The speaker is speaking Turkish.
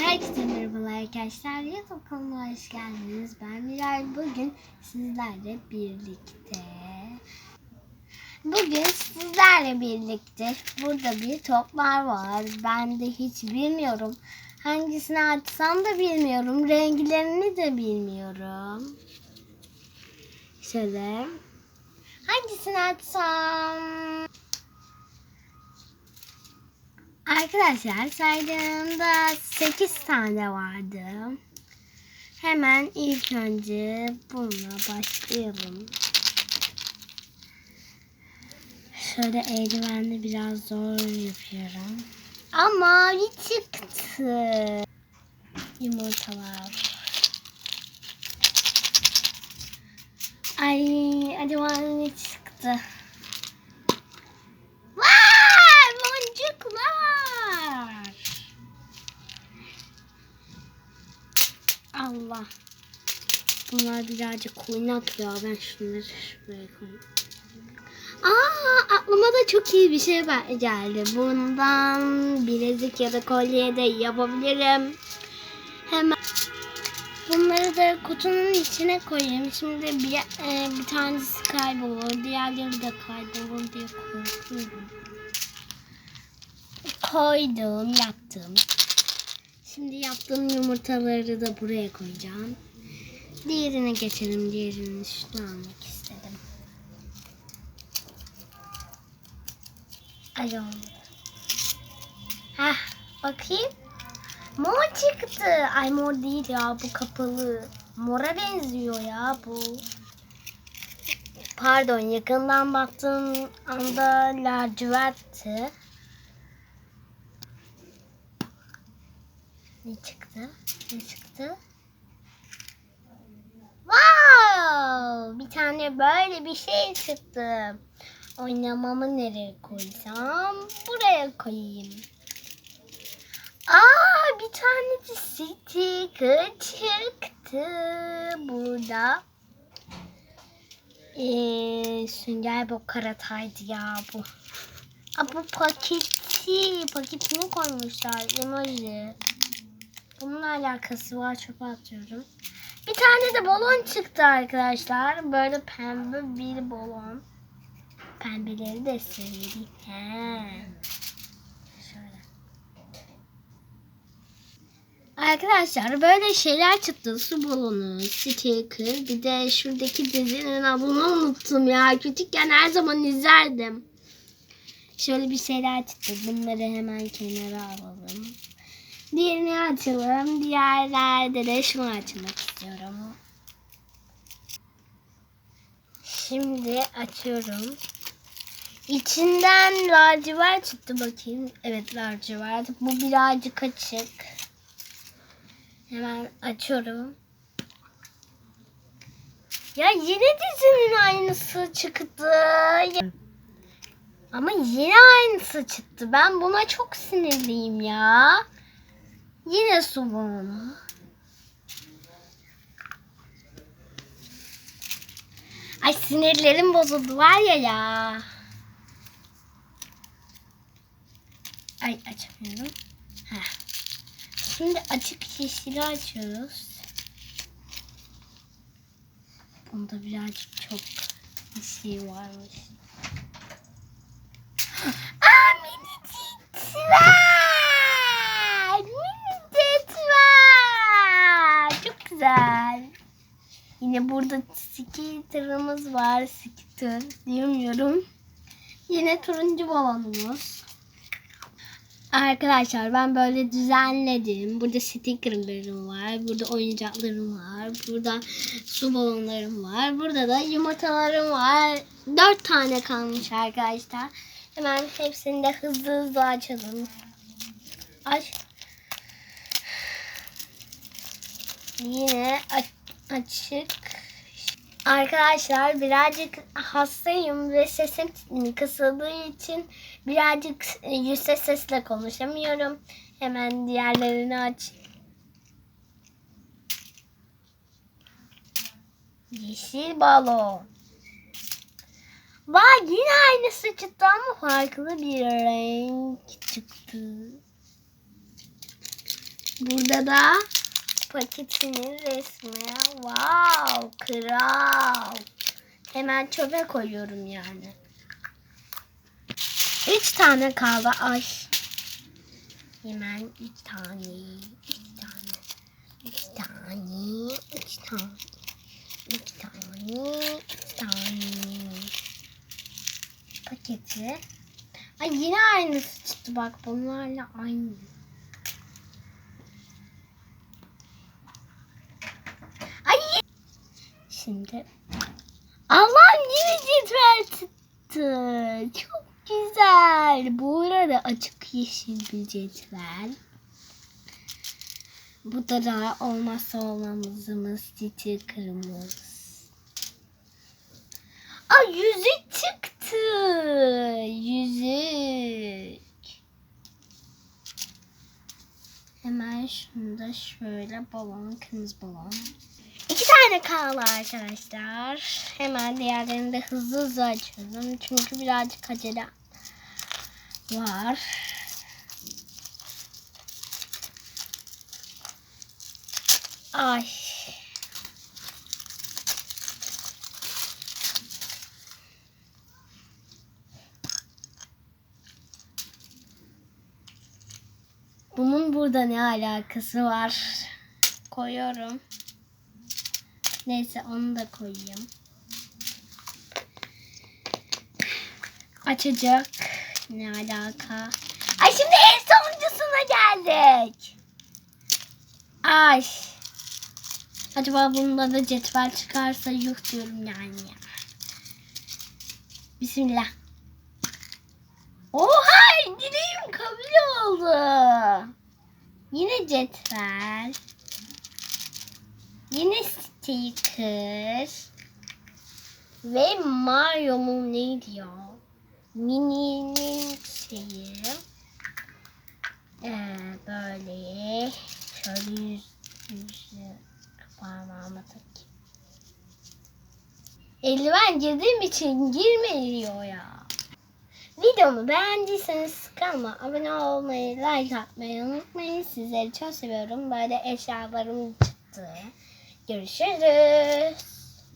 Herkese merhabalar arkadaşlar. YouTube kanalıma hoş geldiniz. Ben Miray. Bugün sizlerle birlikte Bugün sizlerle birlikte burada bir toplar var. Ben de hiç bilmiyorum. Hangisini açsam da bilmiyorum. Renklerini de bilmiyorum. Şöyle. Hangisini açsam? Arkadaşlar saydığımda 8 tane vardı. Hemen ilk önce bununla başlayalım. Şöyle eldivenle biraz zor yapıyorum. Ama bir çıktı. Yumurtalar. Ay acaba ne çıktı? Allah. Bunlar birazcık oynak ya. Ben şunları şuraya koyayım. Aa aklıma da çok iyi bir şey geldi. Bundan bilezik ya da kolye de yapabilirim. Hemen bunları da kutunun içine koyayım. Şimdi bir, e, bir tanesi kaybolur, diğerleri de kaybolur diye korkuyorum. Koydum, yaptım. Şimdi yaptığım yumurtaları da buraya koyacağım. Diğerine geçelim. Diğerini şunu almak istedim. Ay olmadı. Heh, bakayım. Mor çıktı. Ay mor değil ya bu kapalı. Mora benziyor ya bu. Pardon yakından baktığım anda lacivertti. Ne çıktı? Ne çıktı? Wow! Bir tane böyle bir şey çıktı. Oynamamı nereye koysam? Buraya koyayım. Aa bir tane de sticker çıktı burada. Ee, sünger bu karataydı ya bu. Aa, bu paketi. Paketini koymuşlar. Emoji. Bununla alakası var. Çöpe atıyorum. Bir tane de balon çıktı arkadaşlar. Böyle pembe bir balon. Pembeleri de sevdim. He. Şöyle. Arkadaşlar böyle şeyler çıktı. Su balonu, sticker. Bir de şuradaki dizinin adını unuttum ya. Küçükken her zaman izlerdim. Şöyle bir şeyler çıktı. Bunları hemen kenara alalım. Diğerini açalım. Diğerlerde de şunu açmak istiyorum. Şimdi açıyorum. İçinden lacivert çıktı bakayım. Evet lacivert. Bu birazcık açık. Hemen açıyorum. Ya yine dizinin aynısı çıktı. Ama yine aynısı çıktı. Ben buna çok sinirliyim ya. Yine su balonu. Ay sinirlerim bozuldu var ya ya. Ay açamıyorum. Heh. Şimdi açık yeşili açıyoruz. Bunda birazcık çok bir şey varmış. Aa minicik var. Minicik var. Çok güzel. Yine burada skitter'ımız var. Skitter diyemiyorum. Yine turuncu balonumuz. Arkadaşlar ben böyle düzenledim. Burada stickerlarım var. Burada oyuncaklarım var. Burada su balonlarım var. Burada da yumurtalarım var. Dört tane kalmış arkadaşlar. Hemen hepsini de hızlı hızlı açalım. Aç. Yine açık. Arkadaşlar birazcık hastayım ve sesim kısıldığı için birazcık e, yüksek sesle konuşamıyorum. Hemen diğerlerini aç. Yeşil balon. Vay yine aynısı çıktı ama farklı bir renk çıktı. Burada da paketinin resmi. Wow, kral. Hemen çöpe koyuyorum yani. Üç tane kaldı. Ay. Hemen üç tane. Üç tane. Üç tane. Üç tane. Üç tane. Üç tane. Paketi. Ay yine aynısı çıktı bak bunlarla aynı. Ay. Şimdi. Allah'ım yine cetvel çıktı. Çok güzel. Bu arada açık yeşil bir cetvel. Bu da da olmazsa olmazımız sticker'ımız. Aa yüzük çıktı. Yüzük. Hemen şunu da şöyle balon, kırmızı balon. Tane kaldı arkadaşlar. Hemen diğerlerini de hızlı hızlı açıyorum. Çünkü birazcık acele var. Ay. Bunun burada ne alakası var? Koyuyorum. Neyse onu da koyayım. Açacak. Ne alaka? Ay şimdi en sonuncusuna geldik. Ay. Acaba bunda da cetvel çıkarsa yuh diyorum yani. Bismillah. Oha dileğim kabul oldu. Yine cetvel. Yine sticker. Ve Mario'nun neydi ya? Mini'nin şeyi. Ee, böyle şöyle yüz, yüzü parmağıma takayım. Eldiven girdiğim için girmiyor ya. Videomu beğendiyseniz kanalıma abone olmayı, like atmayı unutmayın. Sizleri çok seviyorum. Böyle eşyalarım çıktı. Görüşürüz.